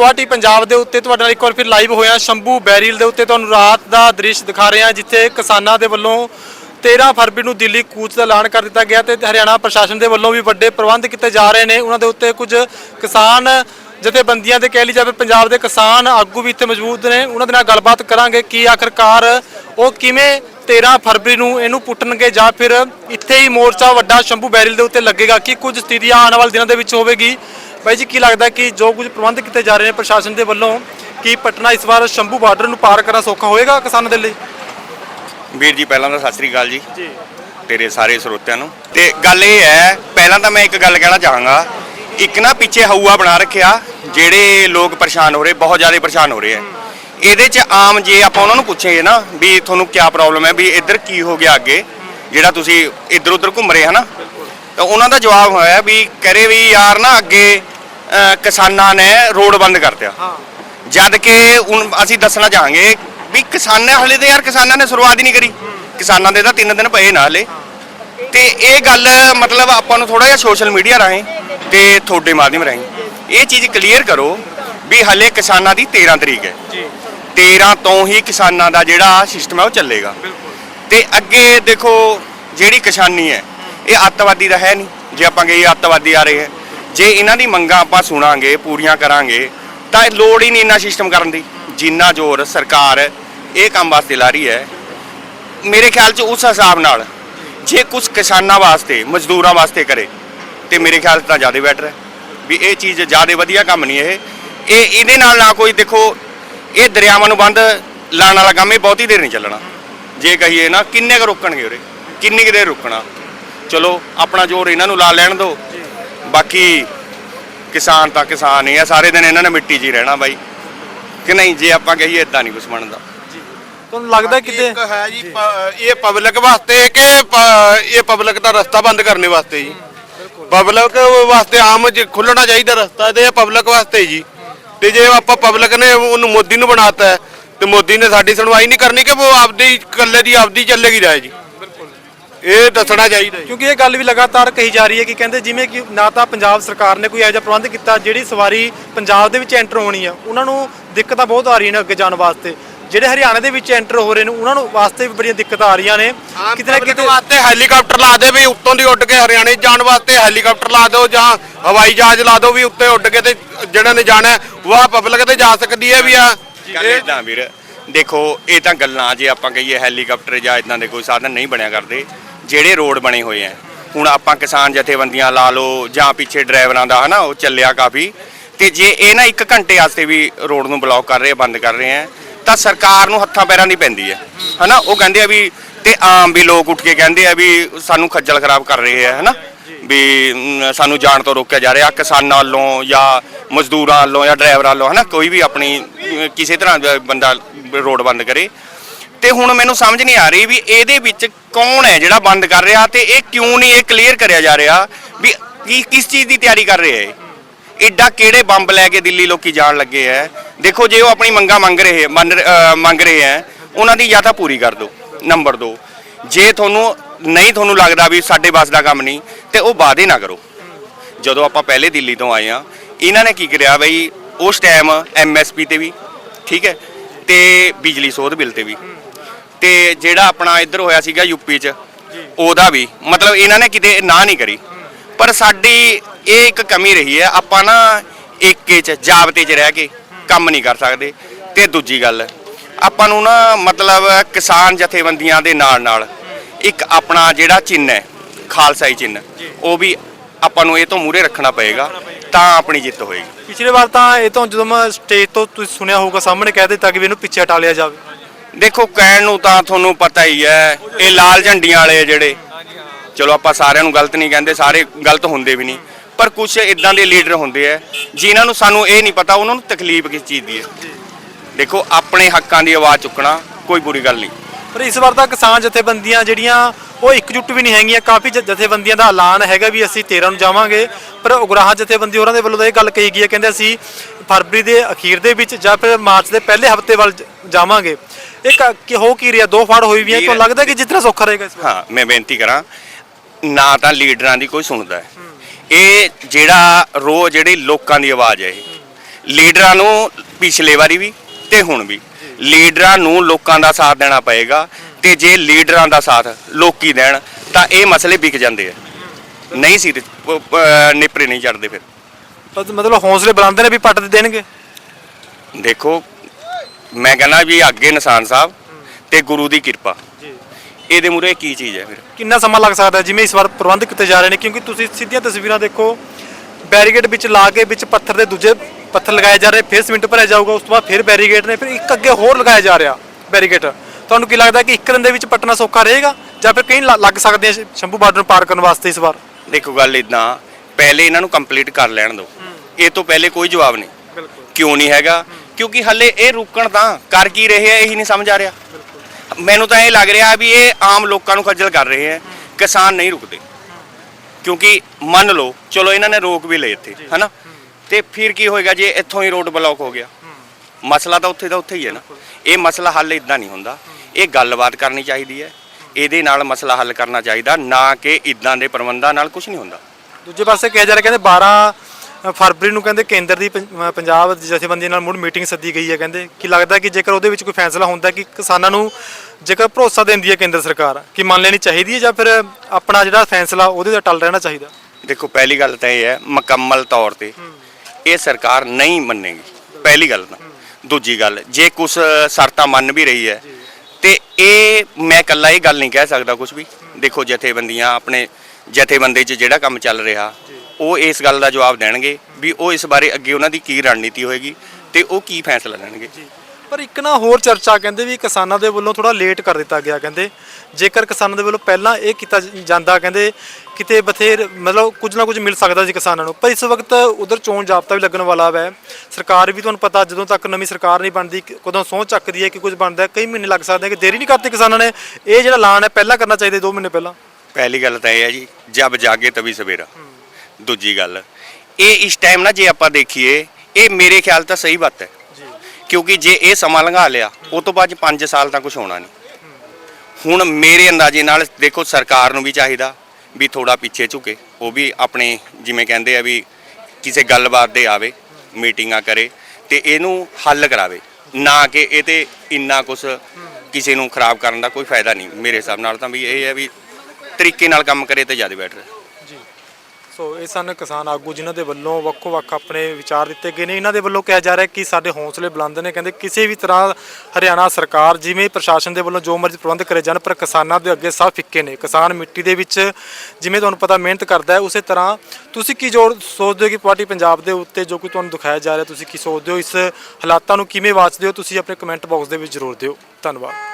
Party Punjab ਦੇ ਉੱਤੇ ਤੁਹਾਡੇ ਨਾਲ ਇੱਕ ਵਾਰ ਫਿਰ ਲਾਈਵ ਹੋਇਆ। ਸ਼ੰਭੂ ਬੈਰੀਲ ਦੇ ਉੱਤੇ ਤੁਹਾਨੂੰ ਰਾਤ ਦਾ ਦ੍ਰਿਸ਼ ਦਿਖਾ ਰਹੇ ਹਾਂ, ਜਿੱਥੇ ਕਿਸਾਨਾਂ ਦੇ ਵੱਲੋਂ 13 ਫਰਵਰੀ ਨੂੰ ਦਿੱਲੀ ਕੂਚ ਦਾ ਐਲਾਨ ਕਰ ਦਿੱਤਾ ਗਿਆ ਤੇ ਹਰਿਆਣਾ ਪ੍ਰਸ਼ਾਸਨ ਦੇ ਵੱਲੋਂ ਵੀ ਵੱਡੇ ਪ੍ਰਬੰਧ ਕੀਤੇ ਜਾ ਰਹੇ ਨੇ। ਉਹਨਾਂ ਦੇ ਉੱਤੇ ਕੁਝ ਕਿਸਾਨ ਜਥੇਬੰਦੀਆਂ ਦੇ ਕਹਿ ਲਈ ਜਾਵੇ, ਪੰਜਾਬ ਦੇ ਕਿਸਾਨ ਆਗੂ ਵੀ ਇੱਥੇ ਮੌਜੂਦ ਨੇ। ਉਹਨਾਂ ਦੇ ਨਾਲ ਗੱਲਬਾਤ ਕਰਾਂਗੇ ਕਿ ਆਖਰਕਾਰ ਉਹ ਕਿਵੇਂ 13 ਫਰਵਰੀ ਨੂੰ ਇਹਨੂੰ ਪੁੱਟਣਗੇ ਜਾਂ ਫਿਰ ਇੱਥੇ ਹੀ ਮੋਰਚਾ ਵੱਡਾ ਸ਼ੰਭੂ ਬੈਰੀਲ ਦੇ ਉੱਤੇ ਲੱਗੇਗਾ। ਕਿ ਕੁਝ ਸਥਿਤੀਆਂ ਆਉਣ ਵਾਲੇ ਦਿਨਾਂ ਦੇ ਵਿੱਚ ਹੋਵੇਗੀ? ਬਾਈ ਜੀ ਕੀ ਲੱਗਦਾ ਕਿ ਜੋ ਕੁਝ ਪ੍ਰਬੰਧ ਕੀਤੇ ਜਾ ਰਹੇ ਨੇ ਪ੍ਰਸ਼ਾਸਨ ਦੇ ਵੱਲੋਂ ਕਿ ਪਟਨਾ ਇਸ ਵਾਰ ਸ਼ੰਭੂ ਬਾਰਡਰ ਨੂੰ ਪਾਰ ਕਰਨਾ ਸੌਖਾ ਹੋਏਗਾ ਕਿਸਾਨਾਂ ਦੇ ਲਈ? ਵੀਰ ਜੀ ਪਹਿਲਾਂ ਤਾਂ ਸਤਿ ਸ੍ਰੀ ਅਕਾਲ ਜੀ। ਜੀ। ਤੇਰੇ ਸਾਰੇ ਸਰੋਤਿਆਂ ਨੂੰ। ਤੇ ਗੱਲ ਇਹ ਹੈ ਪਹਿਲਾਂ ਤਾਂ ਮੈਂ ਇੱਕ ਗੱਲ ਕਹਿਣਾ ਚਾਹਾਂਗਾ। ਇੱਕ ਨਾ ਪਿੱਛੇ ਹਊਆ ਬਣਾ ਰੱਖਿਆ ਜਿਹੜੇ ਲੋਕ ਪਰੇਸ਼ਾਨ ਹੋ ਰਹੇ ਬਹੁਤ ਜ਼ਿਆਦਾ ਪਰੇਸ਼ਾਨ ਹੋ ਰਹੇ ਆ ਇਹਦੇ 'ਚ ਆਮ ਜੇ ਆਪਾਂ ਉਹਨਾਂ ਨੂੰ ਪੁੱਛੇ ਨਾ ਵੀ ਤੁਹਾਨੂੰ ਕੀ ਪ੍ਰੋਬਲਮ ਹੈ ਵੀ ਇੱਧਰ ਕੀ ਹੋ ਗਿਆ ਅੱਗੇ? ਜਿਹੜਾ ਤੁਸੀਂ ਇੱਧਰ ਉੱਧਰ ਘੁੰਮ ਰਹੇ ਹਨਾ ਉਹਨਾਂ ਦਾ ਜਵਾਬ ਹੋਇਆ ਵੀ ਕਰੇ ਵੀ ਯਾਰ ਨਾ ਅੱਗੇ ਕਿਸਾਨਾਂ ਨੇ ਰੋਡ ਬੰਦ ਕਰਤਿਆ ਹਾਂ। ਜਦ ਕਿ ਹੁਣ ਅਸੀਂ ਦੱਸਣਾ ਚਾਹਾਂਗੇ ਵੀ ਕਿਸਾਨਾਂ ਹਲੇ ਤੇ ਯਾਰ ਕਿਸਾਨਾਂ ਨੇ ਸ਼ੁਰੂਆਤ ਹੀ ਨਹੀਂ ਕਰੀ। ਕਿਸਾਨਾਂ ਦੇ ਤਾਂ ਤਿੰਨ ਦਿਨ ਪਏ ਨਾ ਹਲੇ। ਤੇ ਇਹ ਗੱਲ ਮਤਲਬ ਆਪਾਂ ਨੂੰ ਥੋੜਾ ਜਿਹਾ ਸੋਸ਼ਲ ਮੀਡੀਆ ਰਾਹੀਂ ਤੇ ਤੁਹਾਡੇ ਮਾਧਿਅਮ ਰਾਹੀਂ ਇਹ ਚੀਜ਼ ਕਲੀਅਰ ਕਰੋ ਵੀ ਹਲੇ ਕਿਸਾਨਾਂ ਦੀ 13 ਤਰੀਕ ਹੈ। ਜੀ। 13 ਤੋਂ ਹੀ ਕਿਸਾਨਾਂ ਦਾ ਜਿਹੜਾ ਸਿਸਟਮ ਹੈ ਉਹ ਚੱਲੇਗਾ। ਤੇ ਅੱਗੇ ਦੇਖੋ ਜਿਹੜੀ ਕਿਸਾਨੀ ਹੈ ਇਹ ਅੱਤਵਾਦੀ ਤਾਂ ਹੈ ਨਹੀਂ, ਜੇ ਆਪਾਂ ਕਹੀਏ ਅੱਤਵਾਦੀ ਆ ਰਹੇ ਹੈ। ਜੇ ਇਹਨਾਂ ਦੀ ਮੰਗਾਂ ਆਪਾਂ ਸੁਣਾਂਗੇ, ਪੂਰੀਆਂ ਕਰਾਂਗੇ, ਤਾਂ ਇਹ ਲੋੜ ਹੀ ਨਹੀਂ ਇੰਨਾ ਸਿਸਟਮ ਕਰਨ ਦੀ। ਜਿੰਨਾ ਜ਼ੋਰ ਸਰਕਾਰ ਇਹ ਕੰਮ ਵਾਸਤੇ ਲਾ ਰਹੀ ਹੈ, ਮੇਰੇ ਖਿਆਲ 'ਚ ਉਸ ਹਿਸਾਬ ਨਾਲ ਜੇ ਕੁਝ ਕਿਸਾਨਾਂ ਵਾਸਤੇ, ਮਜ਼ਦੂਰਾਂ ਵਾਸਤੇ ਕਰੇ, ਤੇ ਮੇਰੇ ਖਿਆਲ 'ਚ ਤਾਂ ਜ਼ਿਆਦਾ ਬੈਟਰ ਹੈ। ਵੀ ਇਹ ਚੀਜ਼ ਜ਼ਿਆਦਾ ਵਧੀਆ ਕੰਮ ਨਹੀਂ ਇਹ। ਇਹ ਇਹਦੇ ਨਾਲ ਨਾ ਕੋਈ ਦੇਖੋ, ਇਹ ਦਰਿਆਵਾਂ ਨੂੰ ਬੰਦ ਲਾਣ ਵਾਲਾ ਕੰਮ ਇਹ ਬਹੁਤੀ ਦੇਰ ਨਹੀਂ ਚੱਲਣਾ। ਜੇ ਕਹੀਏ ਨਾ, ਕਿੰਨੇ ਕੁ ਰੁਕਣਗੇ ਉਰੇ? ਕਿੰਨੀ ਕੁ ਦੇਰ ਰੁਕਣਾ? ਚਲੋ ਆਪਣਾ ਜ਼ੋਰ ਇਹਨਾਂ ਨੂੰ ਲਾ ਲੈਣ ਦਿਓ। ਬਾਕੀ ਕਿਸਾਨ ਤਾਂ ਕਿਸਾਨ ਹੀ ਆ ਸਾਰੇ ਦਿਨ ਇਹਨਾਂ ਨੇ ਮਿੱਟੀ 'ਚ ਹੀ ਰਹਿਣਾ ਬਾਈ। ਕਿ ਨਹੀਂ ਜੇ ਆਪਾਂ ਕਹੀਏ ਇਦਾਂ ਨਹੀਂ ਕੁਛ ਬਣਦਾ। ਤੁਹਾਨੂੰ ਲੱਗਦਾ ਕਿਤੇ ਇੱਕ ਹੈ ਜੀ ਪ- ਇਹ ਪਬਲਿਕ ਵਾਸਤੇ ਕਿ ਪ- ਇਹ ਪਬਲਿਕ ਦਾ ਰਸਤਾ ਬੰਦ ਕਰਨੇ ਵਾਸਤੇ ਜੀ। ਪਬਲਿਕ ਵਾਸਤੇ ਆਮ ਜੇ ਖੁੱਲਣਾ ਚਾਹੀਦਾ ਰਸਤਾ ਤੇ ਇਹ ਪਬਲਿਕ ਵਾਸਤੇ ਜੀ। ਤੇ ਜੇ ਆਪਾਂ ਪਬਲਿਕ ਨੇ ਉਹਨੂੰ ਮੋਦੀ ਨੂੰ ਬਣਾਤਾ ਹੈ, ਤੇ ਮੋਦੀ ਨੇ ਸਾਡੀ ਸੁਣਵਾਈ ਨਹੀਂ ਕਰਨੀ ਕਿ ਉਹ ਆਪਦੀ ਇਕੱਲੇ ਦੀ ਆਪਦੀ ਚੱਲੇਗੀ ਜਾਏ ਜੀ। ਇਹ ਦੱਸਣਾ ਚਾਹੀਦਾ ਜੀ। ਕਿਉਂਕਿ ਇਹ ਗੱਲ ਵੀ ਲਗਾਤਾਰ ਕਹੀ ਜਾ ਰਹੀ ਹੈ ਕਿ ਕਹਿੰਦੇ ਜਿਵੇਂ ਕਿ ਨਾ ਤਾਂ ਪੰਜਾਬ ਸਰਕਾਰ ਨੇ ਕੋਈ ਇਹੋ ਜਿਹਾ ਪ੍ਰਬੰਧ ਕੀਤਾ ਜਿਹੜੀ ਸਵਾਰੀ ਪੰਜਾਬ ਦੇ ਵਿੱਚ ਐਂਟਰ ਹੋਣੀ ਆ ਉਹਨਾਂ ਨੂੰ ਦਿੱਕਤਾਂ ਬਹੁਤ ਆ ਰਹੀਆਂ ਨੇ ਅੱਗੇ ਜਾਣ ਵਾਸਤੇ। ਜਿਹੜੇ ਹਰਿਆਣਾ ਦੇ ਵਿੱਚ ਐਂਟਰ ਹੋ ਰਹੇ ਨੇ ਉਹਨਾਂ ਨੂੰ ਵਾਸਤੇ ਵੀ ਬੜੀਆਂ ਦਿੱਕਤਾਂ ਆ ਰਹੀਆਂ ਨੇ। ਕਿਤੇ ਨਾ ਕਿਤੇ ਵਾਸਤੇ ਹੈਲੀਕਾਪਟਰ ਲਾ ਦੇ ਵੀ ਉੱਤੋਂ ਦੀ ਉੱਡ ਕੇ ਹਰਿਆਣੇ ਜਾਣ ਵਾਸਤੇ ਹੈਲੀਕਾਪਟਰ ਲਾ ਦਿਓ ਜਾਂ ਹਵਾਈ ਜਹਾਜ਼ ਲਾ ਦਿਓ ਵੀ ਉੱਤੇ ਉੱਡ ਕੇ ਤੇ ਜਿਹੜਾ ਨੇ ਜਾਣਾ ਹੈ, ਉਹ ਪਬਲਿਕ ਤੇ ਜਾ ਸਕਦੀ ਹੈ ਵੀ ਆ। ਗੱਲ ਇਦਾਂ ਵੀਰ ਦੇਖੋ ਇਹ ਤਾਂ ਗੱਲਾਂ ਜੇ ਆਪਾਂ ਕਹੀਏ ਹੈਲੀਕਾਪਟਰ ਜਾਂ ਇਦਾਂ ਦੇ ਕੋਈ ਸਾਧਨ ਨਹੀਂ ਬਣਿਆ ਕਰਦੇ। ਜਿਹੜੇ ਰੋਡ ਬਣੇ ਹੋਏ ਆ। ਹੁਣ ਆਪਾਂ ਕਿਸਾਨ ਜਥੇਬੰਦੀਆਂ ਲਾ ਲਓ ਜਾਂ ਪਿੱਛੇ ਡਰਾਈਵਰਾਂ ਦਾ, ਹਨਾ, ਉਹ ਚੱਲਿਆ ਕਾਫੀ। ਤੇ ਜੇ ਇਹ ਨਾ 1 ਘੰਟੇ ਵਾਸਤੇ ਵੀ ਰੋਡ ਨੂੰ ਬਲੌਕ ਕਰ ਰਹੇ ਆ, ਬੰਦ ਕਰ ਰਹੇ ਆ, ਤਾਂ ਸਰਕਾਰ ਨੂੰ ਹੱਥਾਂ ਪੈਰਾਂ ਦੀ ਪੈਂਦੀ ਹੈ ਹਨਾ, ਉਹ ਕਹਿੰਦੇ ਆ ਵੀ, ਤੇ ਆਮ ਵੀ ਲੋਕ ਉੱਠ ਕੇ ਕਹਿੰਦੇ ਆ ਵੀ ਸਾਨੂੰ ਖੱਜਲ ਖਰਾਬ ਕਰ ਰਹੇ ਆ, ਹਨਾ। ਵੀ ਸਾਨੂੰ ਜਾਣ ਤੋਂ ਰੋਕਿਆ ਜਾ ਰਿਹਾ, ਕਿਸਾਨਾਂ ਵੱਲੋਂ ਜਾਂ ਮਜ਼ਦੂਰਾਂ ਵੱਲੋਂ ਜਾਂ ਡਰਾਈਵਰਾਂ ਵੱਲੋਂ, ਹਨਾ, ਕੋਈ ਵੀ ਆਪਣੀ ਕਿਸੇ ਤਰ੍ਹਾਂ ਦਾ ਬੰਦਾ ਰੋਡ ਬੰਦ ਕਰੇ ਤੇ ਹੁਣ ਮੈਨੂੰ ਸਮਝ ਨਹੀਂ ਆ ਰਹੀ ਵੀ ਇਹਦੇ ਵਿੱਚ ਕੌਣ ਹੈ ਜਿਹੜਾ ਬੰਦ ਕਰ ਰਿਹਾ ਤੇ ਇਹ ਕਿਉਂ ਨਹੀਂ ਇਹ ਕਲੀਅਰ ਕਰਿਆ ਜਾ ਰਿਹਾ ਵੀ ਕੀ ਕਿਸ ਚੀਜ਼ ਦੀ ਤਿਆਰੀ ਕਰ ਰਿਹਾ ਹੈ ਇਹ? ਏਡਾ ਕਿਹੜੇ ਬੰਬ ਲੈ ਕੇ ਦਿੱਲੀ ਲੋਕੀ ਜਾਣ ਲੱਗੇ ਐ? ਦੇਖੋ ਜੇ ਉਹ ਆਪਣੀ ਮੰਗਾਂ ਮੰਗ ਰਹੇ, ਮੰਨ ਮੰਗ ਰਹੇ ਐ, ਉਹਨਾਂ ਦੀ ਜਾਂ ਤਾਂ ਪੂਰੀ ਕਰ ਦਿਓ ਨੰਬਰ 2 ਜੇ ਤੁਹਾਨੂੰ, ਨਹੀਂ ਤੁਹਾਨੂੰ ਲੱਗਦਾ ਵੀ ਸਾਡੇ ਬਸ ਦਾ ਕੰਮ ਨਹੀਂ, ਤੇ ਉਹ ਵਾਅਦੇ ਨਾ ਕਰੋ। ਜਦੋਂ ਆਪਾਂ ਪਹਿਲੇ ਦਿੱਲੀ ਤੋਂ ਆਏ ਆ ਇਹਨਾਂ ਨੇ ਕੀ ਕਰਿਆ ਬਈ, ਉਸ ਟਾਈਮ ਐਮਐਸਪੀ ਤੇ ਵੀ, ਠੀਕ ਹੈ ਤੇ ਬਿਜਲੀ ਸੋਧ ਬਿੱਲ ਤੇ ਵੀ। ਤੇ ਜਿਹੜਾ ਆਪਣਾ ਇੱਧਰ ਹੋਇਆ ਸੀਗਾ ਯੂਪੀ 'ਚ ਉਹਦਾ ਵੀ। ਮਤਲਬ ਇਹਨਾਂ ਨੇ ਕਿਤੇ ਨਾ ਨਹੀਂ ਕਰੀ। ਪਰ ਸਾਡੀ ਇਹ ਇੱਕ ਕਮੀ ਰਹੀ ਹੈ ਆਪਾਂ ਨਾ ਏਕੇ 'ਚ ਜਾਬਤੇ 'ਚ ਰਹਿ ਕੇ ਕੰਮ ਨਹੀਂ ਕਰ ਸਕਦੇ। ਤੇ ਦੂਜੀ ਗੱਲ ਆਪਾਂ ਨੂੰ ਨਾ ਮਤਲਬ ਕਿਸਾਨ ਜਥੇਬੰਦੀਆਂ ਦੇ ਨਾਲ ਨਾਲ ਇੱਕ ਆਪਣਾ ਜਿਹੜਾ ਚਿੰਨ੍ਹ ਹੈ ਖਾਲਸਾਈ ਚਿੰਨ੍ਹ ਉਹ ਵੀ ਆਪਾਂ ਨੂੰ ਇਹ ਤੋਂ ਮੂਰੇ ਰੱਖਣਾ ਪਏਗਾ ਤਾਂ ਆਪਣੀ ਜਿੱਤ ਹੋਏਗੀ। ਪਿਛਲੇ ਵਾਰ ਤਾਂ ਇਹ ਤੋਂ ਜਦੋਂ ਮੈਂ ਸਟੇਜ ਤੋਂ ਤੁਸੀਂ ਸੁਣਿਆ ਹੋਊਗਾ ਸਾਹਮਣੇ ਕਹਿ ਦਿੱਤਾ ਕਿ ਵੀ ਇਹਨੂੰ ਪਿੱਛੇ ਹਟਾ ਲਿਆ ਜਾਵੇ। ਦੇਖੋ, ਕਹਿਣ ਨੂੰ ਤਾਂ ਤੁਹਾਨੂੰ ਪਤਾ ਹੀ ਹੈ, ਇਹ ਲਾਲ ਝੰਡੀਆਂ ਵਾਲੇ ਆ ਜਿਹੜੇ। ਚਲੋ, ਆਪਾਂ ਸਾਰਿਆਂ ਨੂੰ ਗਲਤ ਨਹੀਂ ਕਹਿੰਦੇ, ਸਾਰੇ ਗਲਤ ਹੁੰਦੇ ਵੀ ਨਹੀਂ। ਪਰ ਕੁਝ ਇਦਾਂ ਦੇ ਲੀਡਰ ਹੁੰਦੇ ਆ, ਜਿਨ੍ਹਾਂ ਨੂੰ ਸਾਨੂੰ ਇਹ ਨਹੀਂ ਪਤਾ, ਉਹਨਾਂ ਨੂੰ ਤਕਲੀਫ ਕਿਸ ਚੀਜ਼ ਦੀ ਹੈ। ਦੇਖੋ, ਆਪਣੇ ਹੱਕਾਂ ਦੀ ਆਵਾਜ਼ ਚੁੱਕਣਾ ਕੋਈ ਬੁਰੀ ਗੱਲ ਨਹੀਂ। ਪਰ ਇਸ ਵਾਰ ਤਾਂ ਕਿਸਾਨ ਜਥੇਬੰਦੀਆਂ ਜਿਹੜੀਆਂ ਉਹ ਇਕਜੁੱਟ ਵੀ ਨਹੀਂ ਹੈਗੀਆਂ। ਕਾਫੀ ਜ- ਜਥੇਬੰਦੀਆਂ ਦਾ ਐਲਾਨ ਹੈਗਾ ਵੀ ਅਸੀਂ 13 ਨੂੰ ਜਾਵਾਂਗੇ। ਪਰ ਉਗਰਾਹਾਂ ਜਥੇਬੰਦੀ ਹੋਰਾਂ ਦੇ ਵੱਲੋਂ ਤਾਂ ਇਹ ਗੱਲ ਕਹੀ ਗਈ ਹੈ ਕਹਿੰਦੇ ਅਸੀਂ ਫਰਵਰੀ ਦੇ ਅਖੀਰ ਦੇ ਵਿੱਚ ਜਾਂ ਫਿਰ ਮਾਰਚ ਦੇ ਪਹਿਲੇ ਹਫ਼ਤੇ ਵੱਲ ਜ- ਜਾਵਾਂਗੇ। ਇਹ ਕ- ਕਿ ਹੋ ਕੀ ਰਿਹਾ? ਦੋ ਫਾੜ ਹੋਈ ਵੀ ਹੈ ਤੁਹਾਨੂੰ ਲੱਗਦਾ ਕਿ ਜਿੱਤਣਾ ਸੌਖਾ ਰਹੇਗਾ ਇਸ ਵਾਰ? ਹਾਂ ਮੈਂ ਬੇਨਤੀ ਕਰਾਂ ਨਾ ਤਾਂ ਲੀਡਰਾਂ ਦੀ ਕੋਈ ਸੁਣਦਾ ਹੈ। ਇਹ ਜਿਹੜਾ ਰੋ ਜਿਹੜੀ ਲੋਕਾਂ ਦੀ ਆਵਾਜ਼ ਹੈ ਇਹ। ਲੀਡਰਾਂ ਨੂੰ ਪਿਛਲੇ ਵਾਰੀ ਵੀ ਤੇ ਹੁਣ ਵੀ। ਲੀਡਰਾਂ ਨੂੰ ਲੋਕਾਂ ਦਾ ਸਾਥ ਦੇਣਾ ਪਏਗਾ। ਤੇ ਜੇ ਲੀਡਰਾਂ ਦਾ ਸਾਥ ਲੋਕੀ ਦੇਣ ਤਾਂ ਇਹ ਮਸਲੇ ਵਿਕ ਜਾਂਦੇ ਆ। ਨਹੀਂ ਸੀ ਤੇ ਪ- ਪ- ਨੇਪਰੇ ਨਹੀਂ ਚੜਦੇ ਫਿਰ। ਪਰ ਮਤਲਬ ਹੌਸਲੇ ਬੁਲੰਦ ਨੇ ਵੀ ਪੱਟ ਦੇ ਦੇਣਗੇ? ਦੇਖੋ ਮੈਂ ਕਹਿੰਦਾ ਵੀ ਅੱਗੇ ਨਿਸ਼ਾਨ ਸਾਹਿਬ ਤੇ ਗੁਰੂ ਦੀ ਕਿਰਪਾ। ਜੀ। ਇਹਦੇ ਮੂਰੇ ਕੀ ਚੀਜ਼ ਹੈ ਫਿਰ? ਕਿੰਨਾ ਸਮਾਂ ਲੱਗ ਸਕਦਾ ਹੈ? ਜਿਵੇਂ ਇਸ ਵਾਰ ਪ੍ਰਬੰਧ ਕੀਤੇ ਜਾ ਰਹੇ ਨੇ? ਕਿਉਂਕਿ ਤੁਸੀਂ ਸਿੱਧੀਆਂ ਤਸਵੀਰਾਂ ਦੇਖੋ ਬੈਰੀਗੇਡ ਵਿੱਚ ਲਾ ਕੇ ਵਿੱਚ ਪੱਥਰ ਦੇ ਦੂਜੇ ਪੱਥਰ ਲਗਾਏ ਜਾ ਰਹੇ ਫਿਰ ਸਿਮੈਂਟ ਭਰਿਆ ਜਾਊਗਾ ਉਸ ਤੋਂ ਬਾਅਦ ਫਿਰ ਬੈਰੀਗੇਡ ਨੇ ਫਿਰ ਇੱਕ ਅੱਗੇ ਹੋਰ ਲਗਾਇਆ ਜਾ ਰਿਹਾ ਬੈਰੀਗੇਡ ਤੁਹਾਨੂੰ ਕੀ ਲੱਗਦਾ ਕਿ ਇੱਕ ਦਿਨ ਦੇ ਵਿੱਚ ਪੱਟਣਾ ਸੌਖਾ ਰਹੇਗਾ? ਜਾਂ ਫਿਰ ਕਈ ਲੱਗ ਸਕਦੇ ਆ ਸ਼ੰਭੂ ਬਾਰਡਰ ਨੂੰ ਪਾਰ ਕਰਨ ਵਾਸਤੇ ਇਸ ਵਾਰ? ਦੇਖੋ ਗੱਲ ਇਦਾਂ ਪਹਿਲੇ ਇਹਨਾਂ ਨੂੰ ਕੰਪਲੀਟ ਕਰ ਲੈਣ ਦਿਓ। ਇਹ ਤੋਂ ਪਹਿਲੇ ਕੋਈ ਜਵਾਬ ਨਹੀਂ। ਕਿਉਂ ਨਹੀਂ ਹੈਗਾ? ਕਿਉਂਕਿ ਹੱਲੇ ਇਹ ਰੁਕਣ ਤਾਂ ਕਰ ਕੀ ਰਹੇ ਆ ਇਹੀ ਨਹੀਂ ਸਮਝ ਆ ਰਿਹਾ। ਮੈਨੂੰ ਤਾਂ ਇਹ ਲੱਗ ਰਿਹਾ ਵੀ ਇਹ ਆਮ ਲੋਕਾਂ ਨੂੰ ਖੱਜਲ ਕਰ ਰਹੇ ਆ। ਕਿਸਾਨ ਨਹੀਂ ਰੁਕਦੇ। ਕਿਉਂਕਿ ਮੰਨ ਲਓ ਚਲੋ ਇਹਨਾਂ ਨੇ ਰੋਕ ਵੀ ਲਏ ਇੱਥੇ ਹਨਾ? ਤੇ ਫਿਰ ਕੀ ਹੋਏਗਾ ਜੇ ਇੱਥੋਂ ਹੀ ਰੋਡ ਬਲੌਕ ਹੋ ਗਿਆ? ਮਸਲਾ ਤਾਂ ਉੱਥੇ ਦਾ ਉੱਥੇ ਹੀ ਹੈ ਨਾ। ਇਹ ਮਸਲਾ ਹੱਲ ਇਦਾਂ ਨਹੀਂ ਹੁੰਦਾ। ਇਹ ਗੱਲਬਾਤ ਕਰਨੀ ਚਾਹੀਦੀ ਹੈ। ਇਹਦੇ ਨਾਲ ਮਸਲਾ ਹੱਲ ਕਰਨਾ ਚਾਹੀਦਾ ਨਾ ਕਿ ਇਦਾਂ ਦੇ ਪ੍ਰਬੰਧਾਂ ਨਾਲ ਕੁਝ ਨਹੀਂ ਹੁੰਦਾ। ਦੂਜੇ ਪਾਸੇ ਕਿਹਾ ਜਾ ਰਿਹਾ ਕਹਿੰਦੇ 12 ਫਰਵਰੀ ਨੂੰ ਕਹਿੰਦੇ ਕੇਂਦਰ ਦੀ ਪੰ- ਪੰਜਾਬ ਜਥੇਬੰਦੀ ਨਾਲ ਮੁੜ ਮੀਟਿੰਗ ਸੱਦੀ ਗਈ ਹੈ ਕਹਿੰਦੇ। ਕੀ ਲੱਗਦਾ ਕਿ ਜੇਕਰ ਉਹਦੇ ਵਿੱਚ ਕੋਈ ਫੈਸਲਾ ਹੁੰਦਾ ਕਿ ਕਿਸਾਨਾਂ ਨੂੰ ਜੇਕਰ ਭਰੋਸਾ ਦਿੰਦੀ ਹੈ ਕੇਂਦਰ ਸਰਕਾਰ ਕਿ ਮੰਨ ਲੈਣੀ ਚਾਹੀਦੀ ਹੈ ਜਾਂ ਫਿਰ ਆਪਣਾ ਜਿਹੜਾ ਫੈਸਲਾ ਉਹਦੇ ਤੇ ਟਲ ਰਹਿਣਾ ਚਾਹੀਦਾ? ਦੇਖੋ ਪਹਿਲੀ ਗੱਲ ਤਾਂ ਇਹ ਹੈ ਮੁਕੰਮਲ ਤੌਰ ਤੇ ਇਹ ਸਰਕਾਰ ਨਹੀਂ ਮੰਨੇਗੀ। ਪਹਿਲੀ ਗੱਲ ਤਾਂ। ਦੂਜੀ ਗੱਲ ਜੇ ਕੁਝ ਸ਼ਰਤਾਂ ਮੰਨ ਵੀ ਰਹੀ ਹੈ ਤੇ ਇਹ ਮੈਂ ਇਕੱਲਾ ਇਹ ਗੱਲ ਨਹੀਂ ਕਹਿ ਸਕਦਾ ਕੁਝ ਵੀ। ਦੇਖੋ ਜਥੇਬੰਦੀਆਂ ਆਪਣੇ ਜਥੇਬੰਦੀ 'ਚ ਜਿਹੜਾ ਕੰਮ ਚੱਲ ਰਿਹਾ ਉਹ ਇਸ ਗੱਲ ਦਾ ਜਵਾਬ ਦੇਣਗੇ ਵੀ ਉਹ ਇਸ ਬਾਰੇ ਅੱਗੇ ਉਹਨਾਂ ਦੀ ਕੀ ਰਣਨੀਤੀ ਹੋਏਗੀ ਤੇ ਉਹ ਕੀ ਫੈਸਲਾ ਲੈਣਗੇ। ਪਰ ਇੱਕ ਨਾ ਹੋਰ ਚਰਚਾ ਕਹਿੰਦੇ ਵੀ ਕਿਸਾਨਾਂ ਦੇ ਵੱਲੋਂ ਥੋੜਾ ਲੇਟ ਕਰ ਦਿੱਤਾ ਗਿਆ ਕਹਿੰਦੇ। ਜੇਕਰ ਕਿਸਾਨਾਂ ਦੇ ਵੱਲੋਂ ਪਹਿਲਾਂ ਇਹ ਕੀਤਾ ਜਾਂਦਾ ਕਹਿੰਦੇ, ਕਿਤੇ ਬਥੇਰ ਮਤਲਬ ਕੁਝ ਨਾ ਕੁਝ ਮਿਲ ਸਕਦਾ ਸੀ ਕਿਸਾਨਾਂ ਨੂੰ। ਪਰ ਇਸ ਵਕਤ ਉਧਰ ਚੋਣ ਜਾਬਤਾ ਵੀ ਲੱਗਣ ਵਾਲਾ ਹੈ ਸਰਕਾਰ ਵੀ ਤੁਹਾਨੂੰ ਪਤਾ ਜਦੋਂ ਤੱਕ ਨਵੀਂ ਸਰਕਾਰ ਨਹੀਂ ਬਣਦੀ ਕਦੋਂ ਸਹੁੰ ਚੱਕਦੀ ਹੈ ਕਿ ਕੁਝ ਬਣਦਾ ਕਈ ਮਹੀਨੇ ਲੱਗ ਸਕਦੇ ਕਿ ਦੇਰੀ ਨਹੀਂ ਕਰਤੀ ਕਿਸਾਨਾਂ ਨੇ। ਇਹ ਜਿਹੜਾ ਐਲਾਨ ਹੈ, ਪਹਿਲਾਂ ਕਰਨਾ ਚਾਹੀਦਾ 2 ਮਹੀਨੇ ਪਹਿਲਾਂ। ਪਹਿਲੀ ਗੱਲ ਤਾਂ ਇਹ ਹੈ ਜੀ, ਜਬ ਜਾਗੇ ਤभी ਸਵੇਰਾ। ਦੂਜੀ ਗੱਲ, ਇਹ ਇਸ ਟਾਈਮ ਨਾ ਜੇ ਆਪਾਂ ਦੇਖੀਏ, ਇਹ ਮੇਰੇ ਖਿਆਲ ਤਾਂ ਸਹੀ ਬਾਤ ਹੈ। ਕਿਉਂਕਿ ਜੇ ਇਹ ਸਮਾਂ ਲੰਘਾ ਲਿਆ, ਉਹ ਤੋਂ ਬਾਅਦ 5 ਸਾਲ ਤਾਂ ਕੁਝ ਹੋਣਾ ਨਹੀਂ। ਹੁਣ ਮੇਰੇ ਅੰਦਾਜ਼ੇ ਨਾਲ ਦੇਖੋ ਸਰਕਾਰ ਨੂੰ ਵੀ ਚਾਹੀਦਾ ਵੀ ਥੋੜਾ ਪਿੱਛੇ ਝੁਕੇ, ਉਹ ਵੀ ਆਪਣੇ ਜਿਵੇਂ ਕਹਿੰਦੇ ਆ ਵੀ ਕਿਸੇ ਗੱਲਬਾਤ ਦੇ ਆਵੇ, ਮੀਟਿੰਗਾਂ ਕਰੇ ਤੇ ਇਹਨੂੰ ਹੱਲ ਕਰਾਵੇ। ਨਾ ਕਿ ਇਹ ਤੇ ਇੰਨਾ ਕੁਝ ਕਿਸੇ ਨੂੰ ਖਰਾਬ ਕਰਨ ਦਾ ਕੋਈ ਫਾਇਦਾ ਨਹੀਂ। ਮੇਰੇ ਹਿਸਾਬ ਨਾਲ ਤਾਂ ਵੀ ਇਹ ਹੈ ਵੀ ਤਰੀਕੇ ਨਾਲ ਕੰਮ ਕਰੇ ਤਾਂ ਜ਼ਿਆਦਾ ਬੈਟਰ ਹੈ। ਸੋ ਇਹ ਸਨ ਕਿਸਾਨ ਆਗੂ ਜਿਨ੍ਹਾਂ ਦੇ ਵੱਲੋਂ ਵੱਖੋ ਵੱਖ ਆਪਣੇ ਵਿਚਾਰ ਦਿੱਤੇ ਗਏ ਨੇ। ਇਹਨਾਂ ਦੇ ਵੱਲੋਂ ਕਿਹਾ ਜਾ ਰਿਹਾ ਕਿ ਸਾਡੇ ਹੌਸਲੇ ਬੁਲੰਦ ਨੇ। ਕਹਿੰਦੇ ਕਿਸੇ ਵੀ ਤਰ੍ਹਾਂ ਹਰਿਆਣਾ ਸਰਕਾਰ ਜਿਵੇਂ ਪ੍ਰਸ਼ਾਸਨ ਦੇ ਵੱਲੋਂ ਜੋ ਮਰਜ਼ੀ ਪ੍ਰਬੰਧ ਕਰੇ ਜਾਣ, ਪਰ ਕਿਸਾਨਾਂ ਦੇ ਅੱਗੇ ਸਭ ਫਿੱਕੇ ਨੇ। ਕਿਸਾਨ ਮਿੱਟੀ ਦੇ ਵਿੱਚ ਜਿਵੇਂ ਤੁਹਾਨੂੰ ਪਤਾ ਮਿਹਨਤ ਕਰਦਾ ਹੈ, ਉਸੇ ਤਰ੍ਹਾਂ ਤੁਸੀਂ ਕੀ ਜੋੜ ਸੋਚਦੇ ਹੋ ਕਿ ਪਾਰਟੀ ਪੰਜਾਬ ਦੇ ਉੱਤੇ ਜੋ ਕੋਈ ਤੁਹਾਨੂੰ ਦਿਖਾਇਆ ਜਾ ਰਿਹਾ, ਤੁਸੀਂ ਕੀ ਸੋਚਦੇ ਹੋ? ਇਸ ਹਾਲਾਤਾਂ ਨੂੰ ਕਿਵੇਂ ਵਾਚਦੇ ਹੋ? ਤੁਸੀਂ ਆਪਣੇ ਕਮੈਂਟ ਬਾਕਸ ਦੇ ਵਿੱਚ ਜ਼ਰੂਰ ਦਿਓ। ਧੰਨਵਾਦ।